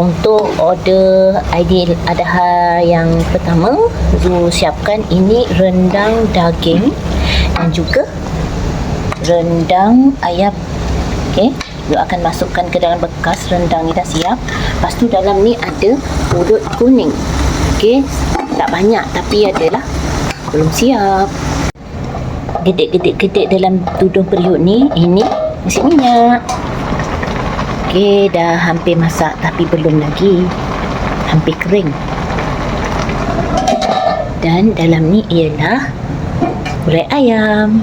Untuk order ideal adha yang pertama, Zu siapkan ini rendang daging dan juga rendang ayam. Okey, Zu akan masukkan ke dalam bekas rendang ni dah siap. Lepas tu dalam ni ada pulut kuning. Okey, tak banyak tapi adalah belum siap. Gedek-gedek-gedek dalam tudung periuk ni, ini nasi minyak. Okey, dah hampir masak tapi belum lagi. Hampir kering. Dan dalam ni ialah gulai ayam.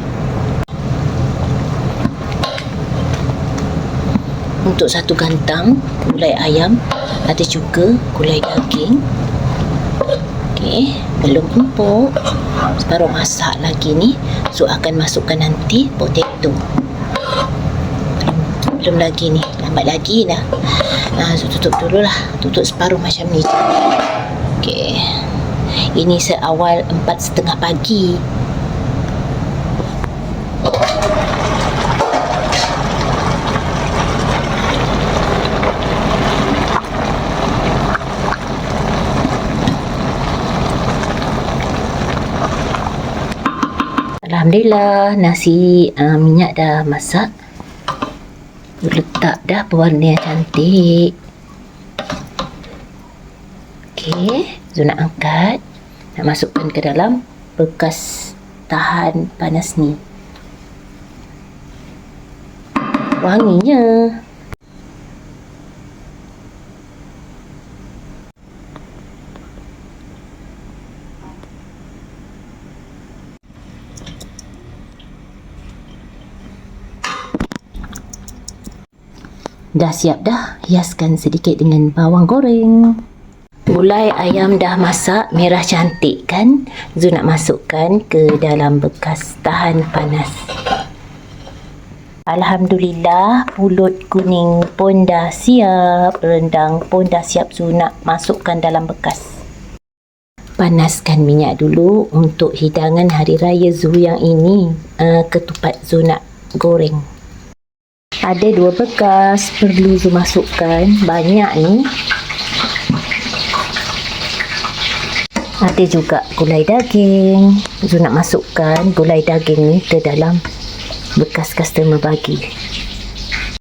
Untuk satu gantang gulai ayam, ada juga gulai daging. Okey, belum empuk. Separuh masak lagi ni. So akan masukkan nanti potato belum lagi ni. Lambat lagi dah. Ha, so tutup dulu lah. Tutup separuh macam ni je. Ok ini seawal empat setengah pagi. Alhamdulillah nasi uh, minyak dah masak letak dah pewarna yang cantik. Zul nak angkat. Nak masukkan ke dalam bekas tahan panas ni. Wanginya Dah siap dah, hiaskan sedikit dengan bawang goreng. Gulai ayam dah masak, merah cantik kan? Zu nak masukkan ke dalam bekas tahan panas. Alhamdulillah, pulut kuning pun dah siap. Rendang pun dah siap Zu nak masukkan dalam bekas. Panaskan minyak dulu untuk hidangan hari raya Zu yang ini. Uh, ketupat Zu nak goreng. Ada dua bekas perlu Zu masukkan. Banyak ni. Ada juga gulai daging. Zu nak masukkan gulai daging ni ke dalam bekas customer bagi.